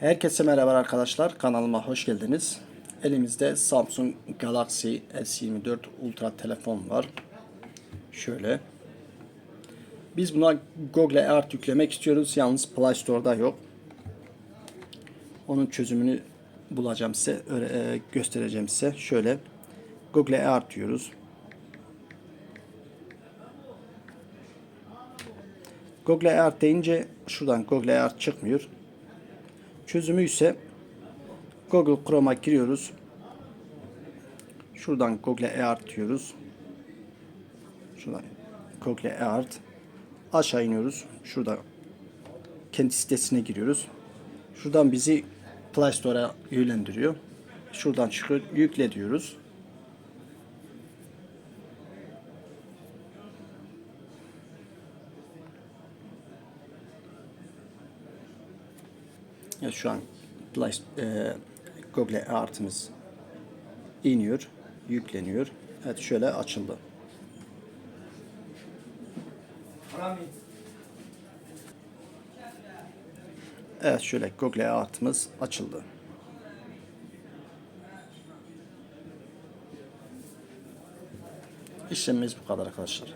Herkese merhaba arkadaşlar. Kanalıma hoş geldiniz. Elimizde Samsung Galaxy S24 Ultra telefon var. Şöyle. Biz buna Google Art yüklemek istiyoruz. Yalnız Play Store'da yok. Onun çözümünü bulacağım size, e, göstereceğim size. Şöyle Google Art diyoruz. Google Art deyince şuradan Google Art çıkmıyor. Çözümü ise Google Chrome'a giriyoruz. Şuradan Google Art diyoruz. Şuradan Google Art. Aşağı iniyoruz. Şurada kendi sitesine giriyoruz. Şuradan bizi Play Store'a yönlendiriyor. Şuradan çıkıyor. Yükle diyoruz. Ya şu an e, Google Art'ımız iniyor, yükleniyor. Evet şöyle açıldı. Evet şöyle Google Art'ımız açıldı. İşlemimiz bu kadar arkadaşlar.